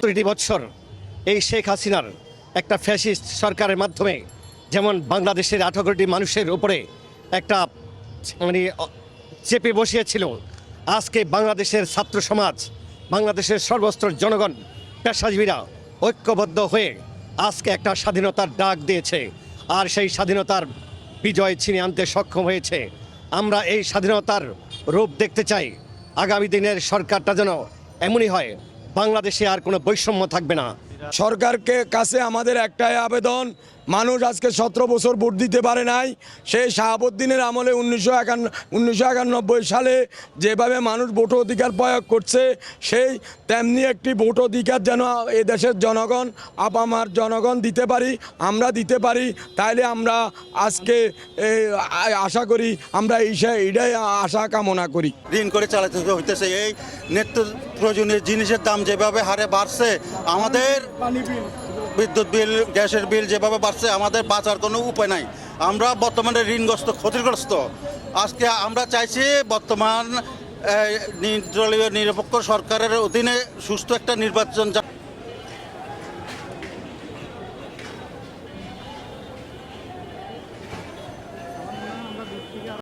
সত্তরটি বছর এই শেখ হাসিনার একটা ফ্যাসিস্ট সরকারের মাধ্যমে যেমন বাংলাদেশের আঠারো কোটি মানুষের উপরে একটা মানে চেপে বসিয়েছিল, আজকে বাংলাদেশের ছাত্র সমাজ, বাংলাদেশের সর্বস্ত্র জনগণ, পেশাজীবীরা ঐক্যবদ্ধ হয়ে আজকে একটা স্বাধীনতার ডাক দিয়েছে। আর সেই স্বাধীনতার বিজয় ছিনিয়ে আনতে সক্ষম হয়েছে। আমরা এই স্বাধীনতার রূপ দেখতে চাই। আগামী দিনের সরকারটা যেন এমনই হয় বাংলাদেশে আর কোনো বৈষম্য থাকবে না। সরকারকে কাছে আমাদের একটাই আবেদন মানুষ আজকে সতেরো বছর ভোট দিতে পারে নাই। সেই শাহাবুদ্দিনের আমলে উনিশশো একান্ন, উনিশশো একানব্বই সালে যেভাবে মানুষ ভোট অধিকার প্রয়োগ করছে, সেই তেমনি একটি ভোট অধিকার যেন এ দেশের জনগণ, আপামার জনগণ দিতে পারি, আমরা দিতে পারি, তাইলে আমরা আজকে আশা করি আমরা এইসা এটাই আশা কামনা করি। ঋণ করে চালাতে হইতেছে, এই নিত্য প্রয়োজনীয় জিনিসের দাম যেভাবে হারে বাড়ছে, আমাদের বিদ্যুৎ বিল, গ্যাসের বিল যেভাবে বাড়ছে, আমাদের বাঁচার কোনো উপায় নাই। আমরা বর্তমানে ঋণগ্রস্ত, ক্ষতিগ্রস্ত। আজকে আমরা চাইছি বর্তমান নির্দলীয় নিরপেক্ষ সরকারের অধীনে সুস্থ একটা নির্বাচন